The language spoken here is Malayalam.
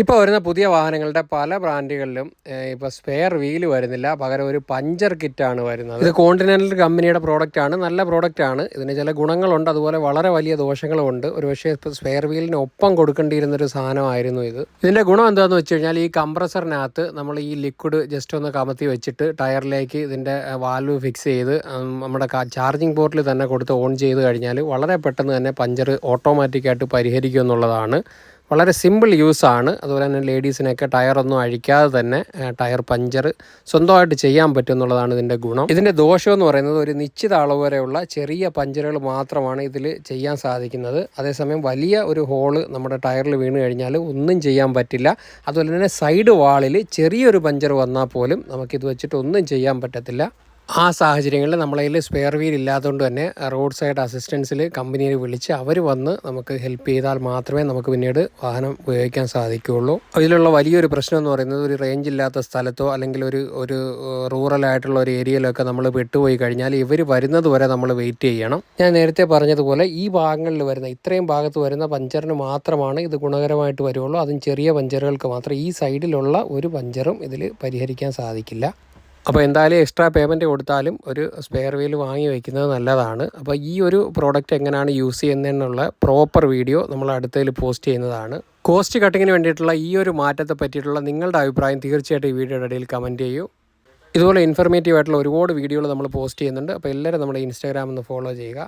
ഇപ്പോൾ വരുന്ന പുതിയ വാഹനങ്ങളുടെ പല ബ്രാൻഡുകളിലും ഇപ്പോൾ സ്പെയർ വീൽ വരുന്നില്ല. പകരം ഒരു പഞ്ചർ കിറ്റാണ് വരുന്നത്. ഇത് കോണ്ടിനെന്റൽ കമ്പനിയുടെ പ്രോഡക്റ്റ് ആണ്. നല്ല പ്രോഡക്റ്റ് ആണ്. ഇതിന് ചില ഗുണങ്ങളുണ്ട്. അതുപോലെ വളരെ വലിയ ദോഷങ്ങളും ഉണ്ട്. ഇപ്പോൾ സ്പെയർ വീലിന് ഒപ്പം കൊടുക്കേണ്ടിയിരുന്ന ഒരു സാധനമായിരുന്നു ഇത്. ഇതിന്റെ ഗുണം എന്താണെന്ന് വെച്ച് കഴിഞ്ഞാൽ ഈ കംപ്രസറിനകത്ത് നമ്മൾ ഈ ലിക്വിഡ് ജസ്റ്റ് ഒന്ന് കമത്തി വെച്ചിട്ട് ടയറിലേക്ക് ഇതിന്റെ വാൽവ് ഫിക്സ് ചെയ്ത് നമ്മുടെ ചാർജിങ് പോർട്ടിൽ തന്നെ കൊടുത്ത് ഓൺ ചെയ്ത് കഴിഞ്ഞാൽ വളരെ പെട്ടെന്ന് തന്നെ പഞ്ചർ ഓട്ടോമാറ്റിക്കായിട്ട് പരിഹരിക്കും എന്നുള്ളതാണ്. വളരെ സിമ്പിൾ യൂസാണ് അതുപോലെ തന്നെ ലേഡീസിനൊക്കെ ടയറൊന്നും അഴിക്കാതെ തന്നെ ടയർ പഞ്ചർ സ്വന്തമായിട്ട് ചെയ്യാൻ പറ്റും എന്നുള്ളതാണ് ഇതിന്റെ ഗുണം. ഇതിന്റെ ദോഷം എന്ന് പറയുന്നത് ഒരു നിശ്ചിത അളവ് വരെയുള്ള ചെറിയ പഞ്ചറുകൾ മാത്രമാണ് ഇതിൽ ചെയ്യാൻ സാധിക്കുന്നത്. അതേസമയം വലിയ ഒരു ഹോൾ നമ്മുടെ ടയറിൽ വീണ് കഴിഞ്ഞാൽ ഒന്നും ചെയ്യാൻ പറ്റില്ല. അതുപോലെ തന്നെ സൈഡ് വാളിൽ ചെറിയൊരു പഞ്ചർ വന്നാൽ പോലും നമുക്കിത് വെച്ചിട്ട് ഒന്നും ചെയ്യാൻ പറ്റത്തില്ല. ആ സാഹചര്യങ്ങളിൽ നമ്മളെ കയ്യിൽ സ്പെയർ വീൽ ഇല്ലാത്തതുകൊണ്ട് തന്നെ റോഡ് സൈഡ് അസിസ്റ്റൻസിൽ കമ്പനിയിൽ വിളിച്ച് അവർ വന്ന് നമുക്ക് ഹെൽപ്പ് ചെയ്താൽ മാത്രമേ നമുക്ക് പിന്നീട് വാഹനം ഉപയോഗിക്കാൻ സാധിക്കുകയുള്ളൂ. അതിലുള്ള വലിയൊരു പ്രശ്നം എന്ന് പറയുന്നത് ഒരു റേഞ്ച് ഇല്ലാത്ത സ്ഥലത്തോ അല്ലെങ്കിൽ ഒരു ഒരു റൂറൽ ആയിട്ടുള്ള ഒരു ഏരിയയിലൊക്കെ നമ്മൾ പെട്ടുപോയി കഴിഞ്ഞാൽ ഇവർ വരുന്നത് വരെ നമ്മൾ വെയിറ്റ് ചെയ്യണം. ഞാൻ നേരത്തെ പറഞ്ഞതുപോലെ ഈ ഭാഗങ്ങളിൽ വരുന്ന ഇത്രയും ഭാഗത്ത് വരുന്ന പഞ്ചറിന് മാത്രമാണ് ഇത് ഗുണകരമായിട്ട് വരുള്ളൂ. അതും ചെറിയ പഞ്ചറുകൾക്ക് മാത്രം ഈ സൈഡിലുള്ള ഒരു പഞ്ചറും ഇതിൽ പരിഹരിക്കാൻ സാധിക്കില്ല. അപ്പോൾ എന്തായാലും എക്സ്ട്രാ പേയ്മെന്റ് കൊടുത്താലും ഒരു സ്പെയർ വീൽ വാങ്ങി വയ്ക്കുന്നത് നല്ലതാണ്. അപ്പോൾ ഈ ഒരു പ്രോഡക്റ്റ് എങ്ങനെയാണ് യൂസ് ചെയ്യുന്നതെന്നുള്ള പ്രോപ്പർ വീഡിയോ നമ്മൾ അടുത്തതിൽ പോസ്റ്റ് ചെയ്യുന്നതാണ്. കോസ്റ്റ് കട്ടിങ്ങിന് വേണ്ടിയിട്ടുള്ള ഈ ഒരു മാറ്റത്തെ പറ്റിയിട്ടുള്ള നിങ്ങളുടെ അഭിപ്രായം തീർച്ചയായിട്ടും ഈ വീഡിയോയുടെ ഇടയിൽ കമന്റ് ചെയ്യൂ. ഇതുപോലെ ഇൻഫർമേറ്റീവ് ആയിട്ടുള്ള ഒരുപാട് വീഡിയോകൾ നമ്മൾ പോസ്റ്റ് ചെയ്യുന്നുണ്ട്. അപ്പോൾ എല്ലാവരും നമ്മുടെ ഇൻസ്റ്റാഗ്രാമിൽ ഒന്ന് ഫോളോ ചെയ്യുക.